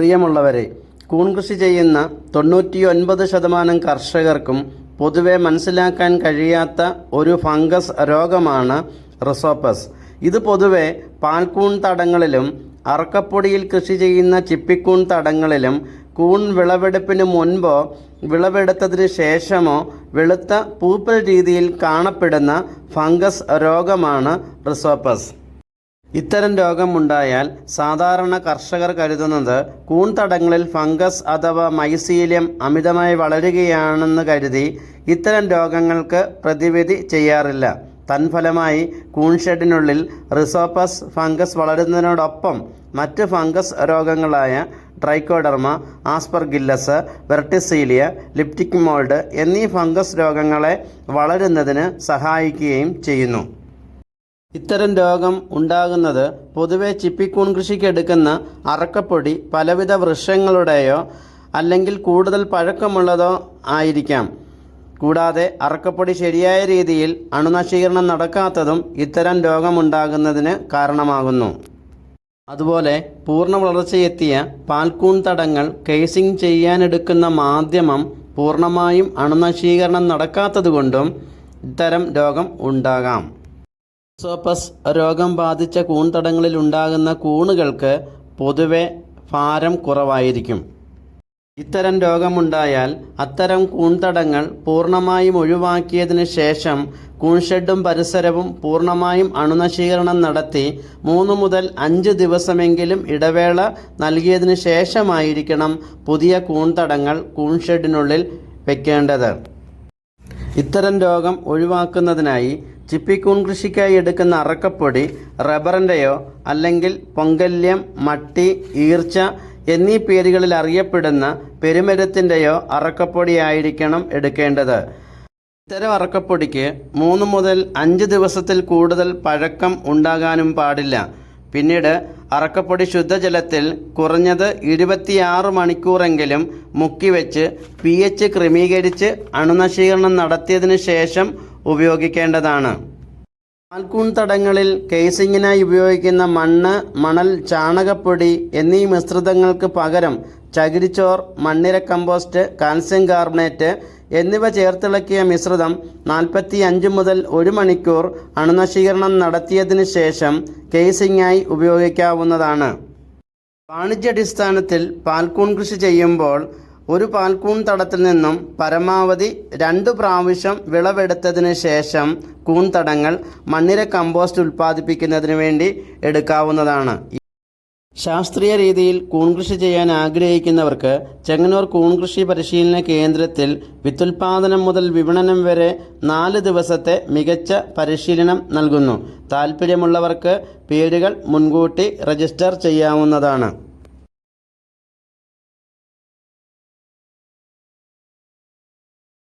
പ്രിയമുള്ളവരെ കൂൺ കൃഷി ചെയ്യുന്ന തൊണ്ണൂറ്റി ഒൻപത് ശതമാനം കർഷകർക്കും പൊതുവെ മനസ്സിലാക്കാൻ കഴിയാത്ത ഒരു ഫംഗസ് രോഗമാണ് റിസോപ്പസ്. ഇത് പൊതുവെ പാൽക്കൂൺ തടങ്ങളിലും അറക്കപ്പൊടിയിൽ കൃഷി ചെയ്യുന്ന ചിപ്പിക്കൂൺ തടങ്ങളിലും കൂൺ വിളവെടുപ്പിന് മുൻപോ വിളവെടുത്തതിന് ശേഷമോ വെളുത്ത പൂപ്പൽ രീതിയിൽ കാണപ്പെടുന്ന ഫംഗസ് രോഗമാണ് റിസോപ്പസ്. ഇത്തരം രോഗമുണ്ടായാൽ സാധാരണ കർഷകർ കരുതുന്നത് കൂൺതടങ്ങളിൽ ഫംഗസ് അഥവാ മൈസീലിയം അമിതമായി വളരുകയാണെന്ന് കരുതി ഇത്തരം രോഗങ്ങൾക്ക് പ്രതിവിധി ചെയ്യാറില്ല. തൻഫലമായി കൂൺഷെഡിനുള്ളിൽ റിസോപ്പസ് ഫംഗസ് വളരുന്നതിനോടൊപ്പം മറ്റ് ഫംഗസ് രോഗങ്ങളായ ട്രൈക്കോഡർമ ആസ്പർഗില്ലസ് വെർട്ടിസീലിയ ലിപ്റ്റിക് മോൾഡ് എന്നീ ഫംഗസ് രോഗങ്ങളെ വളരുന്നതിന് സഹായിക്കുകയും ചെയ്യുന്നു. ഇത്തരം രോഗം ഉണ്ടാകുന്നത് പൊതുവെ ചിപ്പിക്കൂൺ കൃഷിക്ക് എടുക്കുന്ന അറക്കപ്പൊടി പലവിധ വൃക്ഷങ്ങളുടെയോ അല്ലെങ്കിൽ കൂടുതൽ പഴക്കമുള്ളതോ ആയിരിക്കാം. കൂടാതെ അറക്കപ്പൊടി ശരിയായ രീതിയിൽ അണുനശീകരണം നടക്കാത്തതും ഇത്തരം രോഗമുണ്ടാകുന്നതിന് കാരണമാകുന്നു. അതുപോലെ പൂർണ വളർച്ചയെത്തിയ പാൽക്കൂൺ തടങ്ങൾ കേസിംഗ് ചെയ്യാനെടുക്കുന്ന മാധ്യമം പൂർണമായും അണുനശീകരണം നടക്കാത്തതുകൊണ്ടും ഇത്തരം രോഗം ഉണ്ടാകാം. സോപ്പസ് രോഗം ബാധിച്ച കൂൺതടങ്ങളിൽ ഉണ്ടാകുന്ന കൂണുകൾക്ക് പൊതുവെ ഭാരം കുറവായിരിക്കും. ഇത്തരം രോഗമുണ്ടായാൽ അത്തരം കൂൺതടങ്ങൾ പൂർണമായും ഒഴിവാക്കിയതിനു ശേഷം കൂൺഷെഡും പരിസരവും പൂർണമായും അണുനശീകരണം നടത്തി മൂന്ന് മുതൽ അഞ്ച് ദിവസമെങ്കിലും ഇടവേള നൽകിയതിനു ശേഷമായിരിക്കണം പുതിയ കൂൺതടങ്ങൾ കൂൺഷെഡിനുള്ളിൽ വെക്കേണ്ടത്. ഇത്തരം രോഗം ഒഴിവാക്കുന്നതിനായി ചിപ്പിക്കൂൺ കൃഷിക്കായി എടുക്കുന്ന അറക്കപ്പൊടി റബ്ബറിന്റെയോ അല്ലെങ്കിൽ പൊങ്കല്യം മട്ടി ഈർച്ച എന്നീ പേരുകളിൽ അറിയപ്പെടുന്ന പെരുമരത്തിന്റെയോ അറക്കപ്പൊടിയായിരിക്കണം എടുക്കേണ്ടത്. ഇത്തരം അറക്കപ്പൊടിക്ക് മൂന്ന് മുതൽ അഞ്ച് ദിവസത്തിൽ കൂടുതൽ പഴക്കം ഉണ്ടാകാനും പാടില്ല. പിന്നീട് അറക്കപ്പൊടി ശുദ്ധജലത്തിൽ കുറഞ്ഞത് ഇരുപത്തിയാറ് മണിക്കൂറെങ്കിലും മുക്കിവെച്ച് പി എച്ച് ക്രമീകരിച്ച് അണുനശീകരണം നടത്തിയതിനു ശേഷം ഉപയോഗിക്കേണ്ടതാണ്. പാൽക്കൂൺ തടങ്ങളിൽ കേസിങ്ങിനായി ഉപയോഗിക്കുന്ന മണ്ണ് മണൽ ചാണകപ്പൊടി എന്നീ മിശ്രിതങ്ങൾക്ക് പകരം ചകിരിച്ചോർ മണ്ണിര കമ്പോസ്റ്റ് കാൽസ്യം കാർബണേറ്റ് എന്നിവ ചേർത്തിളക്കിയ മിശ്രിതം നാൽപ്പത്തി അഞ്ച് മുതൽ ഒരു മണിക്കൂർ അണുനശീകരണം നടത്തിയതിനു ശേഷം കേസിങ്ങായി ഉപയോഗിക്കാവുന്നതാണ്. വാണിജ്യാടിസ്ഥാനത്തിൽ പാൽക്കൂൺ കൃഷി ചെയ്യുമ്പോൾ ഒരു പാൽക്കൂൺ തടത്തിൽ നിന്നും പരമാവധി രണ്ട് പ്രാവശ്യം വിളവെടുത്തതിന് ശേഷം കൂൺ തടങ്ങൾ മണ്ണിര കമ്പോസ്റ്റ് ഉൽപ്പാദിപ്പിക്കുന്നതിന് വേണ്ടി എടുക്കാവുന്നതാണ്. ശാസ്ത്രീയ രീതിയിൽ കൂൺകൃഷി ചെയ്യാൻ ആഗ്രഹിക്കുന്നവർക്ക് ചെങ്ങന്നൂർ കൂൺകൃഷി പരിശീലന കേന്ദ്രത്തിൽ വിത്തുൽപാദനം മുതൽ വിപണനം വരെ നാല് ദിവസത്തെ മികച്ച പരിശീലനം നൽകുന്നു. താൽപ്പര്യമുള്ളവർക്ക് പേരുകൾ മുൻകൂട്ടി രജിസ്റ്റർ ചെയ്യാവുന്നതാണ്.